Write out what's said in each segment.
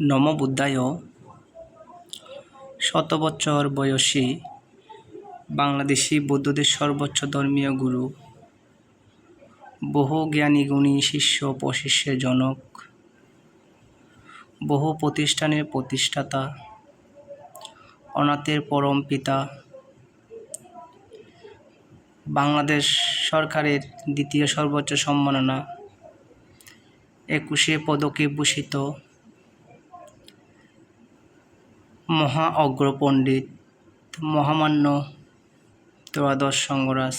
নমবুদ্ধায় শত বছর বয়সী বাংলাদেশি বৌদ্ধদের সর্বোচ্চ ধর্মীয় গুরু, বহু জ্ঞানী গুণী শিষ্য প্রশিষ্যের জনক, বহু প্রতিষ্ঠানের প্রতিষ্ঠাতা, অনাথের পরম পিতা, বাংলাদেশ সরকারের দ্বিতীয় সর্বোচ্চ সম্মাননা, একুশে পদকে ভূষিত মহা অগ্রপণ্ডিত মহামান্য ত্রয়োদশ সঙ্গরাজ,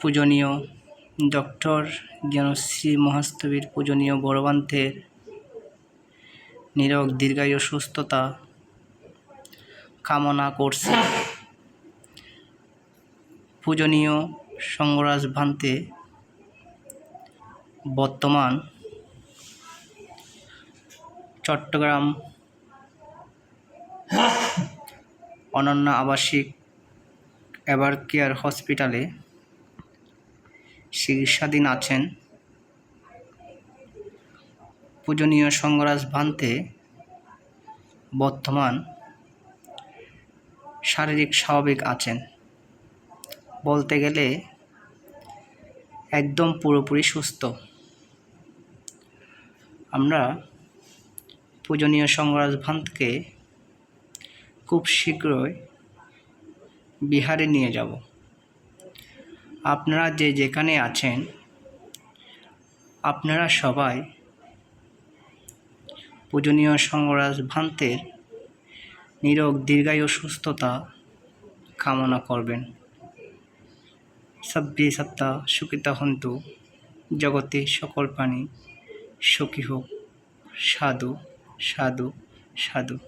পূজনীয় ডক্টর জ্ঞানশ্রী মহাস্তবীর পূজনীয় বড়বান্তের নিরক দীর্ঘায়ু সুস্থতা কামনা করছি। পূজনীয় সঙ্গরাজ ভান্তে বর্তমান চট্টগ্রাম অনন্য আবাসিক এভার কেয়ার হসপিটালে চিকিৎসাধীন আছেন। পূজনীয় সঙ্গরাজ ভান্তে বর্তমান শারীরিক স্বাভাবিক আছেন। বলতে গেলে একদম পুরোপুরি সুস্থ। আমরা পূজনীয় সঙ্গরাজ ভান্তকে খুব শীঘ্রই বিহারে নিয়ে যাব। আপনারা যে যেখানে আছেন, আপনারা সবাই পূজনীয় সঙ্গরাজ ভান্তের নিরোগ, দীর্ঘায়ু, সুস্থতা কামনা করবেন। সব্বি সত্তা সুখিতা হন্তু জগতে সকল প্রাণী সুখী হোক। সাধু সাধু সাধু।